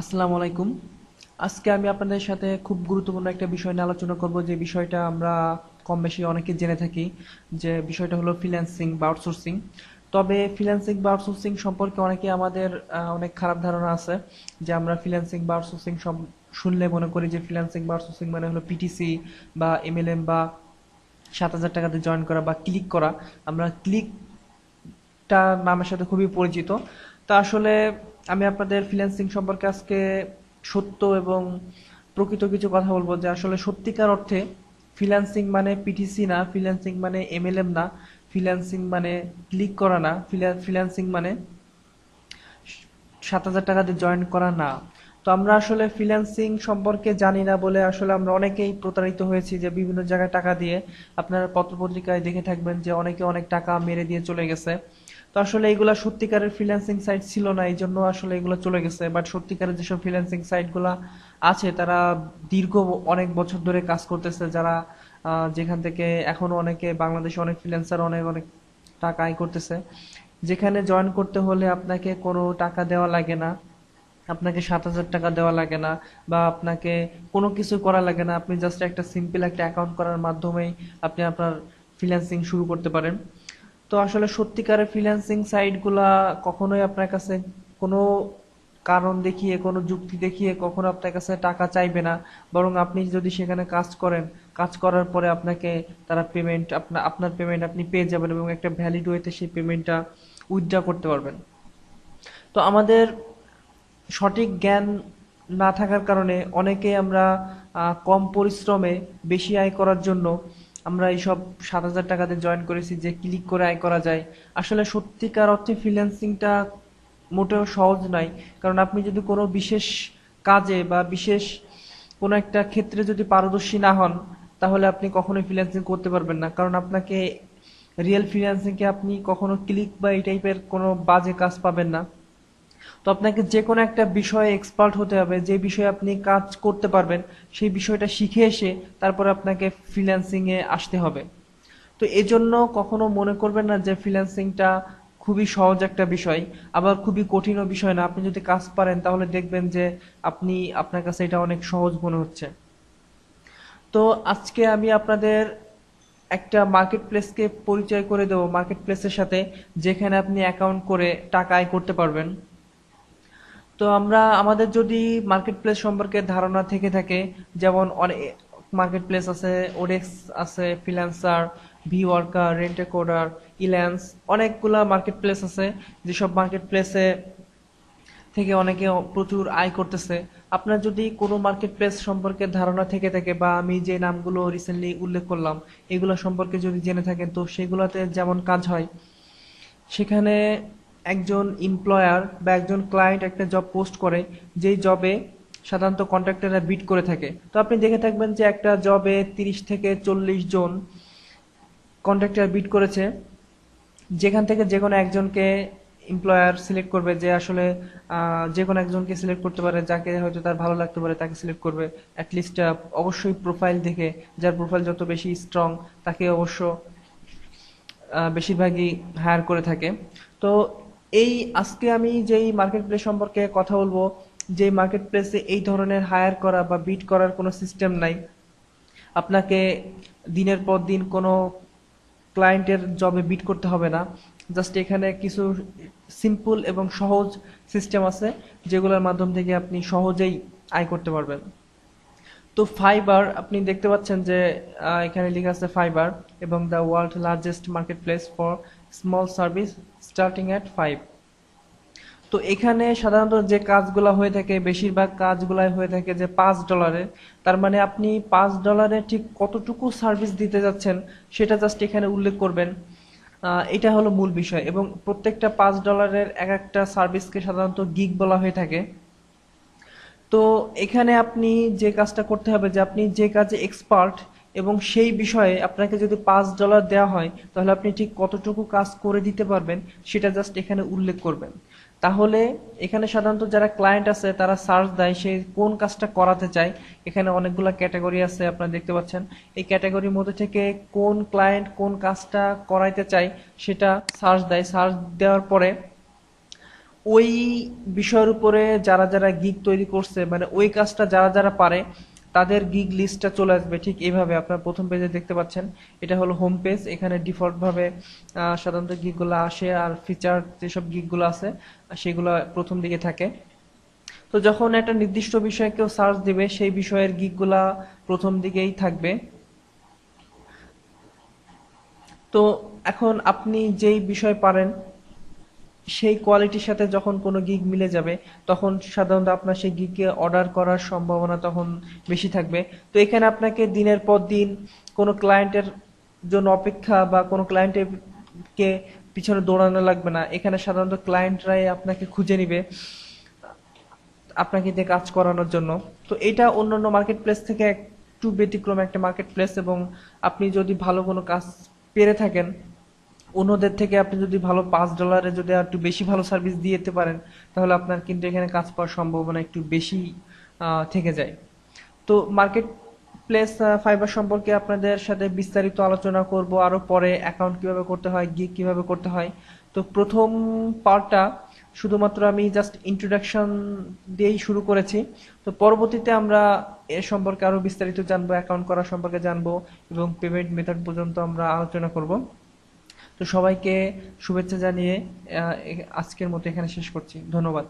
আসসালামু আলাইকুম। আজকে আমি আপনাদের সাথে খুব গুরুত্বপূর্ণ একটা বিষয় নিয়ে আলোচনা করব, যে বিষয়টা আমরা কম বেশি অনেকে জেনে থাকি, যে বিষয়টা হলো ফ্রিল্যান্সিং বা আউটসোর্সিং তবে ফ্রিল্যান্সিং বা আউটসোর্সিং সম্পর্কে অনেকে আমাদের অনেক খারাপ ধারণা আছে, যে আমরা ফ্রিল্যান্সিং বা আউটসোর্সিং শুনলে মনে করি যে ফ্রিল্যান্সিং বা আউটসোর্সিং মানে হলো পিটিসি বা এমএলএম বা সাত হাজার টাকাতে জয়েন করা বা ক্লিক করা। আমরা ক্লিক টা নামের সাথে খুবই পরিচিত। তা আসলে আমি আপনাদের ফ্রিল্যান্সিং সম্পর্কে আজকে সত্য এবং প্রকৃত কিছু কথা বলব যে আসলে সত্যিকার অর্থে ফ্রিল্যান্সিং মানে পিটিসি না ফ্রিল্যান্সিং মানে এমএলএম না ফ্রিল্যান্সিং মানে ক্লিক করা না ফ্রিল্যান্সিং মানে সাত হাজার টাকাতে জয়েন করা না। তো আমরা আসলে ফ্রিল্যান্সিং সম্পর্কে জানি না বলে আসলে আমরা অনেকেই প্রতারিত হয়েছি যে বিভিন্ন জায়গায় টাকা দিয়ে আপনারা পত্রপত্রিকায় দেখে থাকবেন যে অনেকে অনেক টাকা মেরে দিয়ে চলে গেছে। আসলে এগুলা সত্যিকারের ফ্রিল্যান্সিং সাইট ছিল না এই জন্য আসলে এগুলো চলে গেছে। বাট সত্যিকারের যেসব ফ্রিল্যান্সিং সাইটগুলা আছে, তারা দীর্ঘ অনেক বছর ধরে কাজ করতেছে। যারা যেখান থেকে এখনও অনেকে বাংলাদেশে অনেক ফ্রিল্যান্সার অনেক অনেক টাকা আয় করতেছে। যেখানে জয়েন করতে হলে আপনাকে কোনো টাকা দেওয়া লাগে না। আপনাকে সাত হাজার টাকা দেওয়া লাগে না বা আপনাকে কোনো কিছু করা লাগে না। আপনি জাস্ট একটা সিম্পল একটা অ্যাকাউন্ট করার মাধ্যমেই আপনি আপনার ফ্রিল্যান্সিং শুরু করতে পারেন। তো আসলে সত্যিকারের ফ্রিল্যান্সিং সাইটগুলা কখনোই আপনার কাছে কোনো কারণ দেখিয়ে, কোনো যুক্তি দেখিয়ে কখনো আপনার কাছে টাকা চাইবে না। বরং আপনি যদি সেখানে কাজ করেন, কাজ করার পরে আপনাকে তারা পেমেন্ট আপনার আপনার পেমেন্ট আপনি পেয়ে যাবেন এবং একটা ভ্যালিড ওয়েতে সেই পেমেন্টটা উইথড্র করতে পারবেন। তো আমাদের সঠিক জ্ঞান না থাকার কারণে অনেকেই আমরা কম পরিশ্রমে বেশি আয় করার জন্য আমরা এইসব সাত হাজার টাকাতে জয়েন করেছি যে ক্লিক করে আয় করা যায়। আসলে সত্যিকার অর্থে ফ্রিল্যান্সিংটা মোটেও সহজ নয়। কারণ আপনি যদি কোনো বিশেষ কাজে বা বিশেষ কোনো একটা ক্ষেত্রে যদি পারদর্শী না হন, তাহলে আপনি কখনোই ফ্রিল্যান্সিং করতে পারবেন না। কারণ আপনাকে রিয়েল ফ্রিল্যান্সিংকে আপনি কখনো ক্লিক বা এই টাইপের কোনো বাজে কাজ পাবেন না। তো আপনাকে যে কোনো একটা বিষয়ে এক্সপার্ট হতে হবে, যে বিষয়ে আপনি কাজ করতে পারবেন, সেই বিষয়টা শিখে এসে তারপরে আপনাকে ফ্রিল্যান্সিং এ আসতে হবে। তো এজন্য কখনো মনে করবেন না যে ফ্রিল্যান্সিংটা খুবই সহজ একটা বিষয়, আবার খুবই কঠিনও বিষয় না। আপনি যদি কাজ পারেন, তাহলে দেখবেন যে আপনি, আপনার কাছে এটা অনেক সহজ মনে হচ্ছে। তো আজকে আমি আপনাদের একটা মার্কেট প্লেসকে পরিচয় করে দেবো মার্কেট প্লেসের সাথে যেখানে আপনি অ্যাকাউন্ট করে টাকা আয় করতে পারবেন। তো আমরা আমাদের যদি মার্কেট প্লেস সম্পর্কে ধারণা থেকে থাকে, যেমন অনেক মার্কেট প্লেস আছে ওডেক্স আছে ফ্রিল্যান্সার ভি ওয়ার্কার রেন্টে কোডার ইল্যান্স অনেকগুলা মার্কেট প্লেস আছে, যেসব মার্কেট প্লেসে থেকে অনেকে প্রচুর আয় করতেছে। আপনার যদি কোনো মার্কেট প্লেস সম্পর্কে ধারণা থেকে থাকে বা আমি যে নামগুলো রিসেন্টলি উল্লেখ করলাম, এগুলো সম্পর্কে যদি জেনে থাকেন, তো সেগুলোতে যেমন কাজ হয়, সেখানে একজন এমপ্লয়ার বা একজন ক্লায়েন্ট একটা জব পোস্ট করে, যেই জবে সাধারণত কন্ট্রাক্টররা বিট করে থাকে। তো আপনি দেখে থাকবেন যে একটা জবে তিরিশ থেকে চল্লিশ জন কন্ট্রাক্টর বিট করেছে। যেখান থেকে যে কোনো একজনকে এমপ্লয়ার সিলেক্ট করবে যে আসলে যে কোনো একজনকে সিলেক্ট করতে পারে, যাকে হয়তো তার ভালো লাগতে পারে তাকে সিলেক্ট করবে। অ্যাটলিস্ট অবশ্যই প্রোফাইল দেখে, যার প্রোফাইল যত বেশি স্ট্রং তাকে অবশ্য বেশিরভাগই হায়ার করে থাকে। তো এই আজকে আমি যেই মার্কেট প্লেস সম্পর্কে কথা বলব যে মার্কেট প্লেসে এই ধরনের হায়ার করা বা বিট করার কোনো সিস্টেম নাই। আপনাকে দিনের পর দিন কোনো ক্লায়েন্টের জবে বিট করতে হবে না। জাস্ট এখানে কিছু সিম্পল এবং সহজ সিস্টেম আছে, যেগুলোর মাধ্যম থেকে আপনি সহজেই আয় করতে পারবেন। তো ফাইবার আপনি দেখতে পাচ্ছেন যে এখানে লেখা আছে ফাইবার এবং the world largest market place for small service starting at five তো এখানে সাধারণত যে কাজগুলো হয়ে থাকে, বেশিরভাগ কাজগুলাই হয়ে থাকে যে পাঁচ ডলারে তার মানে আপনি পাঁচ ডলারে ঠিক কতটুকু সার্ভিস দিতে যাচ্ছেন সেটা জাস্ট এখানে উল্লেখ করবেন। এটা হলো মূল বিষয় এবং প্রত্যেকটা পাঁচ ডলারের এক একটা সার্ভিসকে সাধারণত গিগ বলা হয়ে থাকে। তো এখানে আপনি যে কাজটা করতে হবে যে আপনি যে কাজে এক্সপার্ট এবং সেই বিষয়ে আপনাকে যদি পাঁচ ডলার দেওয়া হয়, তাহলে আপনি ঠিক কতটুকু কাজ করে দিতে পারবেন সেটা জাস্ট এখানে উল্লেখ করবেন। তাহলে এখানে সাধারণত যারা ক্লায়েন্ট আছে, তারা সার্চ দেয় সে কোন কাজটা করাতে চায়। এখানে অনেকগুলো ক্যাটাগরি আছে, আপনারা দেখতে পাচ্ছেন। এই ক্যাটাগরির মধ্যে থেকে কোন ক্লায়েন্ট কোন কাজটা করাইতে চায়, সেটা সার্চ দেয়। সার্চ দেওয়ার পরে ওই বিষয়ের উপরে যারা যারা গিগ তৈরি করছে মানে ওই কাজটা যারা যারা পারে তাদের গিগ লিস্টটা চলে আসবে ঠিক এইভাবে আপনার প্রথম পেজে দেখতে পাচ্ছেন এটা হলো হোম পেজ এখানে ডিফল্ট ভাবে আহ, সাধারণত গিগগুলো আসে আর ফিচার যেসব গিগগুলো আছে সেগুলো প্রথম দিকে থাকে। তো যখন একটা নির্দিষ্ট বিষয়ে কেউ সার্চ দিবে সেই বিষয়ের গিগগুলা প্রথম দিকেই থাকবে। তো এখন আপনি যেই বিষয় পারেন সেই কোয়ালিটির সাথে যখন কোনো গিগ মিলে যাবে, তখন সাধারণত আপনার সেই গিগকে অর্ডার করার সম্ভাবনা তখন বেশি থাকবে। তো এখানে আপনাকে দিনের পর দিন কোনো ক্লায়েন্টের জন্য অপেক্ষা বা কোনো ক্লায়েন্টের কে পিছনে দৌড়ানো লাগবে না। এখানে সাধারণত ক্লায়েন্টরাই আপনাকে খুঁজে নিবে, আপনাকে দিয়ে কাজ করানোর জন্য। তো এটা অন্যান্য মার্কেট প্লেস থেকে একটু ব্যতিক্রম একটা মার্কেট প্লেস এবং আপনি যদি ভালো কোনো কাজ পেরে থাকেন অন্যদের থেকে আপনি যদি ভালো পাঁচ ডলারে যদি আর একটু বেশি ভালো সার্ভিস দিয়ে যেতে পারেন, তাহলে আপনার কিন্তু এখানে কাজ পাওয়ার সম্ভাবনা একটু বেশি থেকে যায়। তো মার্কেট প্লেস ফাইবার সম্পর্কে আপনাদের সাথে বিস্তারিত আলোচনা করব, আরও পরে অ্যাকাউন্ট কীভাবে করতে হয় গিগ কীভাবে করতে হয়। তো প্রথম পার্টটা শুধুমাত্র আমি জাস্ট ইন্ট্রোডাকশন দিয়েই শুরু করেছি। তো পরবর্তীতে আমরা এ সম্পর্কে আরও বিস্তারিত জানব অ্যাকাউন্ট করা সম্পর্কে জানব এবং পেমেন্ট মেথড পর্যন্ত আমরা আলোচনা করব। তো সবাইকে শুভেচ্ছা জানিয়ে আজকের মতো এখানে শেষ করছি। ধন্যবাদ।